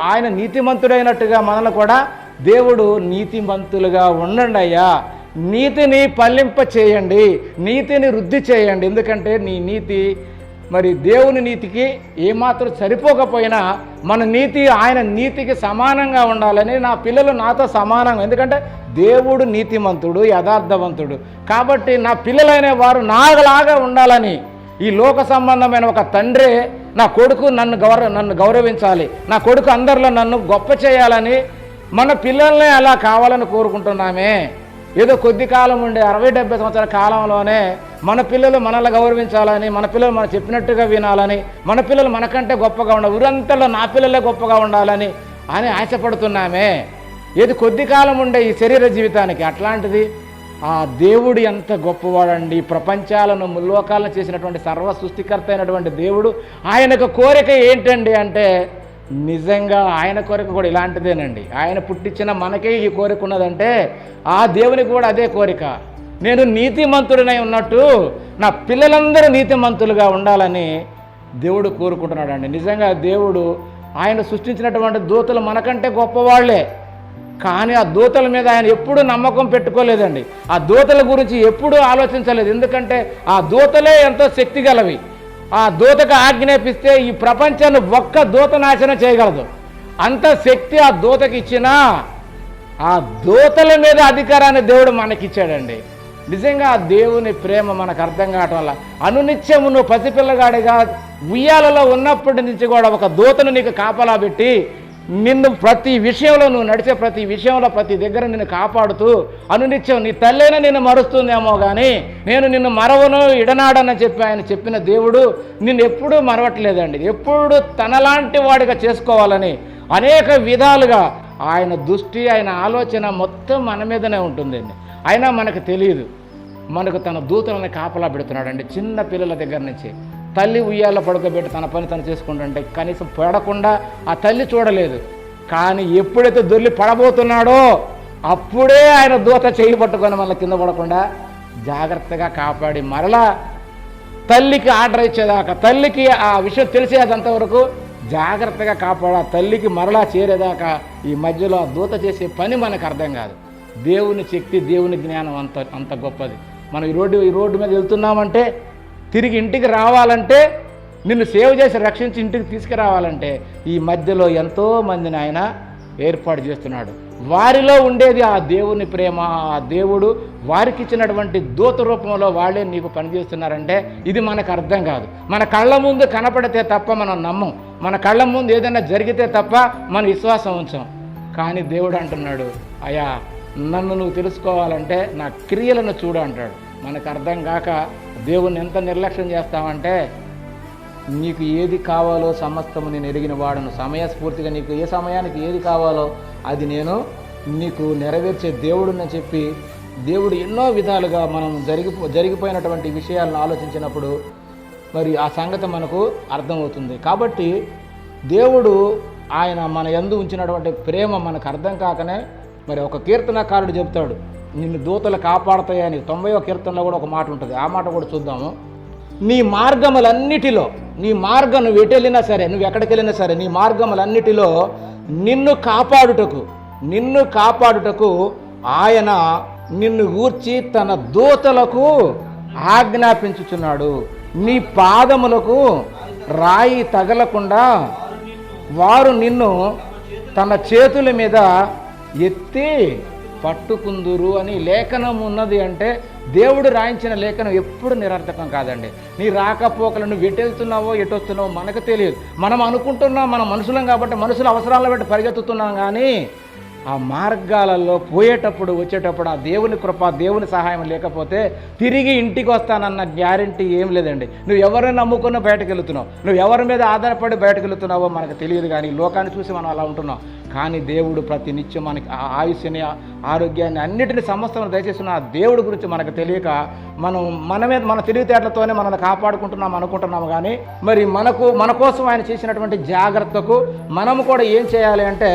ఆయన నీతిమంతుడైనట్టుగా మనల్ని కూడా దేవుడు నీతిమంతులుగా ఉండండి అయ్యా. నీతిని పల్లింప చేయండి. నీతిని వృద్ధి చేయండి. ఎందుకంటే నీ నీతి మరి దేవుని నీతికి ఏమాత్రం సరిపోకపోయినా మన నీతి ఆయన నీతికి సమానంగా ఉండాలని నా పిల్లలు నాతో సమానంగా ఎందుకంటే దేవుడు నీతిమంతుడు యథార్థవంతుడు. కాబట్టి నా పిల్లలైన వారు నాగలాగా ఉండాలని ఈ లోక సంబంధమైన ఒక తండ్రి నా కొడుకు నన్ను గౌరవ నన్ను గౌరవించాలి. నా కొడుకు అందరిలో నన్ను గొప్ప చేయాలని మన పిల్లల్ని అలా కావాలని కోరుకుంటున్నామే. ఏదో కొద్ది కాలం ఉండే అరవై డెబ్బై సంవత్సరాల కాలంలోనే మన పిల్లలు మనల్ని గౌరవించాలని మన పిల్లలు మనం చెప్పినట్టుగా వినాలని మన పిల్లలు మనకంటే గొప్పగా ఉండాలి ఊరంతలో నా పిల్లలే గొప్పగా ఉండాలని అని ఆశపడుతున్నామే. ఏది కొద్ది కాలం ఉండే ఈ శరీర జీవితానికి అట్లాంటిది ఆ దేవుడు ఎంత గొప్పవాడండి. ప్రపంచాలను ముల్లోకాలను చేసినటువంటి సర్వ సృష్టికర్త అయినటువంటి దేవుడు ఆయనకు కోరిక ఏంటండి అంటే నిజంగా ఆయన కోరిక కూడా ఇలాంటిదేనండి. ఆయన పుట్టించిన మనకే ఈ కోరిక ఉన్నదంటే ఆ దేవునికి కూడా అదే కోరిక. నేను నీతిమంతుడినై ఉన్నట్టు నా పిల్లలందరూ నీతిమంతులుగా ఉండాలని దేవుడు కోరుకుంటున్నాడండి. నిజంగా దేవుడు ఆయన సృష్టించినటువంటి దూతలు మనకంటే గొప్పవాళ్ళే. కానీ ఆ దూతల మీద ఆయన ఎప్పుడూ నమ్మకం పెట్టుకోలేదండి. ఆ దూతల గురించి ఎప్పుడూ ఆలోచించలేదు. ఎందుకంటే ఆ దూతలే ఎంతో శక్తి గలవి. ఆ దూతకు ఆజ్ఞాపిస్తే ఈ ప్రపంచాన్ని ఒక్క దూత నాశనం చేయగలదు. అంత శక్తి ఆ దూతకి ఇచ్చినా ఆ దూతల మీద అధికారాన్ని దేవుడు మనకిచ్చాడండి. నిజంగా ఆ దేవుని ప్రేమ మనకు అర్థం కావటం వల్ల అనునిత్యము నువ్వు పసిపిల్లగాడిగా ఉయ్యాలలో ఉన్నప్పటి నుంచి కూడా ఒక దూతను నీకు కాపలా పెట్టి నిన్ను ప్రతి విషయంలో నువ్వు నడిచే ప్రతి విషయంలో ప్రతి దగ్గర నిన్ను కాపాడుతూ అనునిత్యం నీ తల్లైనా నిన్ను మరుస్తుందేమో కానీ నేను నిన్ను మరవను ఇడనాడని చెప్పి ఆయన చెప్పిన దేవుడు నిన్ను ఎప్పుడూ మరవట్లేదండి. ఎప్పుడు తనలాంటి వాడిగా చేసుకోవాలని అనేక విధాలుగా ఆయన దృష్టి ఆయన ఆలోచన మొత్తం మన మీదనే ఉంటుందండి. అయినా మనకు తెలియదు. మనకు తన దూతలను కాపలా పెడుతున్నాడండి. చిన్న పిల్లల దగ్గర నుంచి. తల్లి ఉయ్యాల పడుకోబెట్టి తన పని తను చేసుకుంటుంటే కనీసం పడకుండా ఆ తల్లి చూడలేదు. కానీ ఎప్పుడైతే దొర్లి పడబోతున్నాడో అప్పుడే ఆయన దూత చేయి పట్టుకొని మళ్ళీ కింద పడకుండా జాగ్రత్తగా కాపాడి మరలా తల్లికి ఆర్డర్ ఇచ్చేదాకా తల్లికి ఆ విషయం తెలిసేదంత వరకు జాగ్రత్తగా కాపాడ తల్లికి మరలా చేరేదాకా ఈ మధ్యలో ఆ దూత చేసే పని మనకు అర్థం కాదు. దేవుని శక్తి దేవుని జ్ఞానం అంత అంత గొప్పది. మనం ఈ రోడ్డు ఈ రోడ్డు మీద వెళ్తున్నామంటే తిరిగి ఇంటికి రావాలంటే నిన్ను సేవ్ చేసి రక్షించి ఇంటికి తీసుకురావాలంటే ఈ మధ్యలో ఎంతోమందిని ఆయన ఏర్పాటు చేస్తున్నాడు. వారిలో ఉండేది ఆ దేవుని ప్రేమ ఆ దేవుడు వారికి ఇచ్చినటువంటి దూత రూపంలో వాళ్ళే నీకు పనిచేస్తున్నారంటే ఇది మనకు అర్థం కాదు. మన కళ్ళ ముందు కనపడితే తప్ప మనం నమ్మం. మన కళ్ళ ముందు ఏదైనా జరిగితే తప్ప మన విశ్వాసం ఉంచాం. కానీ దేవుడు అంటున్నాడు అయ్యా నన్ను నువ్వు తెలుసుకోవాలంటే నా క్రియలను చూడు అంటాడు. మనకు అర్థం కాక దేవుణ్ణి ఎంత నిర్లక్ష్యం చేస్తామంటే నీకు ఏది కావాలో సమస్తము నేను ఎరిగిన వాడను. సమయస్ఫూర్తిగా నీకు ఏ సమయానికి ఏది కావాలో అది నేను నీకు నెరవేర్చే దేవుడునని చెప్పి దేవుడు ఎన్నో విధాలుగా మనం జరిగిపో జరిగిపోయినటువంటి విషయాలను ఆలోచించినప్పుడు మరి ఆ సంగతి మనకు అర్థమవుతుంది. కాబట్టి దేవుడు ఆయన మన యందు ఉంచినటువంటి ప్రేమ మనకు అర్థం కాకనే మరి ఒక కీర్తనకారుడు చెప్తాడు నిన్ను దూతలు కాపాడతాయని తొంభైవ కీర్తనలో కూడా ఒక మాట ఉంటుంది. ఆ మాట కూడా చూద్దాము. నీ మార్గములన్నిటిలో నీ మార్గం నువ్వు ఎటు వెళ్ళినా సరే నువ్వు ఎక్కడికి వెళ్ళినా సరే నీ మార్గములన్నిటిలో నిన్ను కాపాడుటకు నిన్ను కాపాడుటకు ఆయన నిన్ను గూర్చి తన దూతలకు ఆజ్ఞాపించుచున్నాడు. నీ పాదములకు రాయి తగలకుండా వారు నిన్ను తన చేతుల మీద ఎత్తి పట్టుకుందురు అని లేఖనం ఉన్నది అంటే దేవుడు రాయించిన లేఖనం ఎప్పుడు నిరర్థకం కాదండి. నీ రాకపోకలు నువ్వు ఎటు వెళ్తున్నావో ఎటు వస్తున్నావో మనకు తెలియదు. మనం అనుకుంటున్నాం మన మనుషులం కాబట్టి మనుషుల అవసరాలను బట్టి పరిగెత్తుతున్నాం కానీ ఆ మార్గాలలో పోయేటప్పుడు వచ్చేటప్పుడు ఆ దేవుని కృప దేవుని సహాయం లేకపోతే తిరిగి ఇంటికి వస్తానన్న గ్యారంటీ ఏం లేదండి. నువ్వు ఎవరిని నమ్ముకున్న బయటకు వెళుతున్నావు నువ్వు ఎవరి మీద ఆధారపడి బయటకు వెళుతున్నావో మనకు తెలియదు కానీ లోకాన్ని చూసి మనం అలా ఉంటున్నాం. కానీ దేవుడు ప్రతి నిత్యం మనకి ఆ ఆయుష్ని ఆరోగ్యాన్ని అన్నిటిని సమస్తం దయచేస్తున్న ఆ దేవుడి గురించి మనకు తెలియక మనం మన మీద మన తెలివితేటలతోనే మనల్ని కాపాడుకుంటున్నాం అనుకుంటున్నాము కానీ మరి మనకు మన కోసం ఆయన చేసినటువంటి జాగ్రత్తకు మనము కూడా ఏం చేయాలి అంటే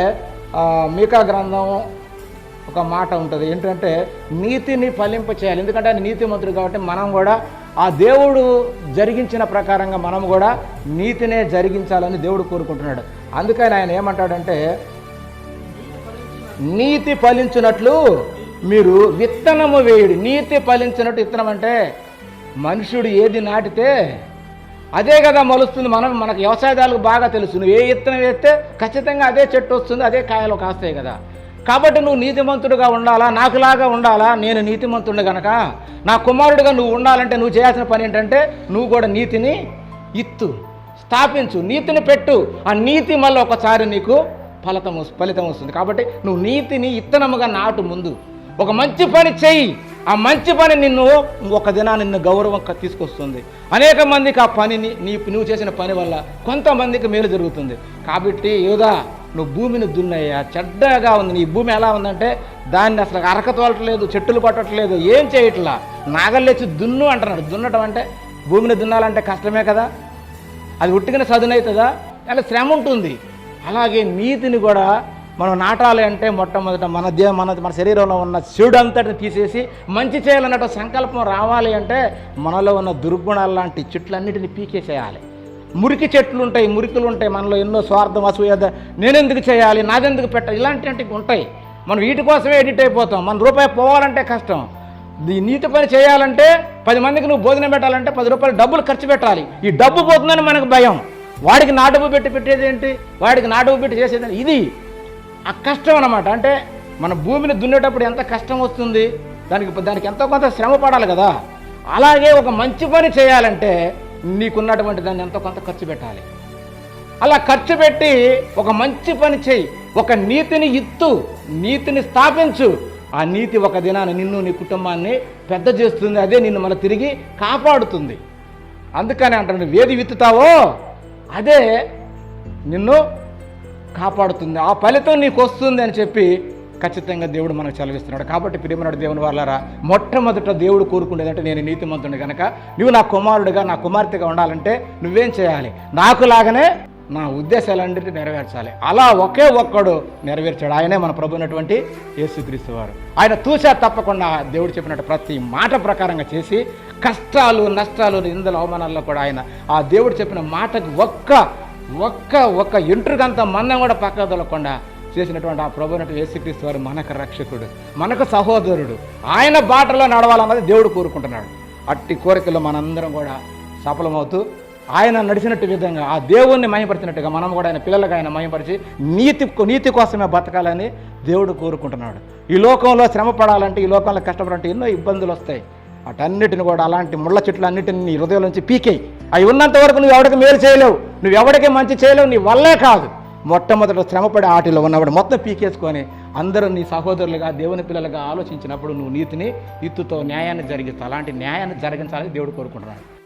మీకా గ్రంథం ఒక మాట ఉంటుంది. ఏంటంటే నీతిని ఫలింప చేయాలి. ఎందుకంటే ఆయన నీతిమంతుడు కాబట్టి మనం కూడా ఆ దేవుడు జరిగించిన ప్రకారంగా మనం కూడా నీతినే జరిగించాలని దేవుడు కోరుకుంటున్నాడు. అందుకని ఆయన ఏమంటాడంటే నీతి ఫలించినట్లు మీరు విత్తనము వేయుడు. నీతి ఫలించినట్టు విత్తనం అంటే మనుషుడు ఏది నాటితే అదే కదా మలుస్తుంది. మనం మనకు వ్యవసాయదారులకు బాగా తెలుసు. నువ్వు ఏ విత్తనం వేస్తే ఖచ్చితంగా అదే చెట్టు వస్తుంది అదే కాయలు కాస్తాయి కదా. కాబట్టి నువ్వు నీతిమంతుడుగా ఉండాలా? నాకులాగా ఉండాలా? నేను నీతిమంతుడు గనక? నా కుమారుడిగా నువ్వు ఉండాలంటే నువ్వు చేయాల్సిన పని ఏంటంటే నువ్వు కూడా నీతిని ఇత్తు స్థాపించు నీతిని పెట్టు. ఆ నీతి మళ్ళీ ఒకసారి నీకు ఫలితం ఫలితం వస్తుంది. కాబట్టి నువ్వు నీతిని ఇత్తనముగా నాటు ముందు. ఒక మంచి పని చెయ్యి ఆ మంచి పని నిన్ను ఒక దినా నిన్ను గౌరవం తీసుకొస్తుంది. అనేక మందికి ఆ పనిని నీ నువ్వు చేసిన పని వల్ల కొంతమందికి మేలు జరుగుతుంది. కాబట్టి యోగా నువ్వు భూమిని దున్నయ్యా. చెడ్డగా ఉంది. నీ భూమి ఎలా ఉందంటే దాన్ని అసలు అరక తోలట్లేదు చెట్టులు కొట్టట్లేదు ఏం చేయట్లా? నాగల్లెచ్చి దున్ను అంటున్నాడు. దున్నటం అంటే భూమిని దున్నాలంటే కష్టమే కదా? అది ఉట్టిగిన చదునవుతుందా అలా శ్రమ ఉంటుంది. అలాగే నీతిని కూడా మనం నాటాలి అంటే మొట్టమొదట మన దే మన మన శరీరంలో ఉన్న చెడు అంతటిని తీసేసి మంచి చేయాలన్నట్టు సంకల్పం రావాలి అంటే మనలో ఉన్న దుర్గుణాలు లాంటి చెట్లన్నిటిని పీకేసేయాలి. మురికి చెట్లు ఉంటాయి మురికులు ఉంటాయి మనలో ఎన్నో స్వార్థం అసూయ నేనెందుకు చేయాలి నాదెందుకు పెట్టాలి ఇలాంటివి ఉంటాయి. మనం వీటి కోసమే ఎడిట్ అయిపోతాం. మన రూపాయి పోవాలంటే కష్టం. ఈ నీతి పని చేయాలంటే పది మందికి నువ్వు భోజనం పెట్టాలంటే పది రూపాయలు డబ్బులు ఖర్చు పెట్టాలి. ఈ డబ్బు పోతుందని మనకు భయం. వాడికి నా డబ్బు పెట్టి పెట్టేది ఏంటి? వాడికి నా డబ్బు పెట్టి చేసేది ఇది. ఆ కష్టం అనమాట అంటే మన భూమిని దున్నేటప్పుడు ఎంత కష్టం వస్తుంది? దానికి దానికి ఎంతో కొంత శ్రమ పడాలి కదా. అలాగే ఒక మంచి పని చేయాలంటే నీకున్నటువంటి దాన్ని ఎంతో కొంత ఖర్చు పెట్టాలి. అలా ఖర్చు పెట్టి ఒక మంచి పని చేయి. ఒక నీతిని ఇత్తు నీతిని స్థాపించు. ఆ నీతి ఒక దినాన్ని నిన్ను నీ కుటుంబాన్ని పెద్ద చేస్తుంది. అదే నిన్ను మన తిరిగి కాపాడుతుంది. అందుకని అంటాను నువ్వు ఏది విత్తుతావో అదే నిన్ను కాపాడుతుంది ఆ ఫలితం నీకు వస్తుంది అని చెప్పి ఖచ్చితంగా దేవుడు మనకు చలవిస్తున్నాడు కాబట్టి ప్రియమనుడు దేవుని వాళ్ళరా మొట్టమొదట దేవుడు కోరుకునేదంటే నేను నీతిమంతుడు కనుక నువ్వు నా కుమారుడిగా నా కుమార్తెగా ఉండాలంటే నువ్వేం చేయాలి? నాకు లాగానే నా ఉద్దేశాలన్నింటినీ నెరవేర్చాలి. అలా ఒకే ఒక్కడు నెరవేర్చాడు. ఆయనే మన ప్రభు ఉన్నటువంటి యేసుక్రీస్తు వారు. ఆయన తూచా తప్పకుండా దేవుడు చెప్పినట్టు ప్రతి మాట ప్రకారంగా చేసి కష్టాలు నష్టాలు ఇందులో అవమానాల్లో కూడా ఆయన ఆ దేవుడు చెప్పిన మాటకు ఒక్క ఒక్క ఒక్క ఎంట్రుకంత మందం కూడా పక్క తొలకుండా చేసినటువంటి ఆ ప్రభు యేసుక్రీస్తు వారు మనకు రక్షకుడు మనకు సహోదరుడు. ఆయన బాటలో నడవాలన్నది దేవుడు కోరుకుంటున్నాడు. అట్టి కోరికలు మనందరం కూడా సఫలమవుతూ ఆయన నడిచినట్టు విధంగా ఆ దేవుణ్ణి మయపరిచినట్టుగా మనం కూడా ఆయన పిల్లలకు ఆయన మయపరిచి నీతి నీతి కోసమే బతకాలని దేవుడు కోరుకుంటున్నాడు. ఈ లోకంలో శ్రమ పడాలంటే ఈ లోకంలో కష్టపడాలంటే ఎన్నో ఇబ్బందులు వస్తాయి. అటన్నిటిని కూడా అలాంటి ముళ్ళ చెట్లు అన్నిటిని నీ హృదయం నుంచి పీకేయి. అవి ఉన్నంత వరకు నువ్వు ఎవరికి మేలు చేయలేవు. నువ్వు ఎవరికి మంచి చేయలేవు నీ వల్లే కాదు. మొట్టమొదట శ్రమపడే ఆటిలో ఉన్నవాడు మొత్తం పీకేసుకొని అందరూ నీ సహోదరులుగా దేవుని పిల్లలుగా ఆలోచించినప్పుడు నువ్వు నీతిని ఇత్తుతో న్యాయాన్ని జరిగిస్తావు. అలాంటి న్యాయాన్ని జరిగించాలని దేవుడు కోరుకుంటున్నాడు.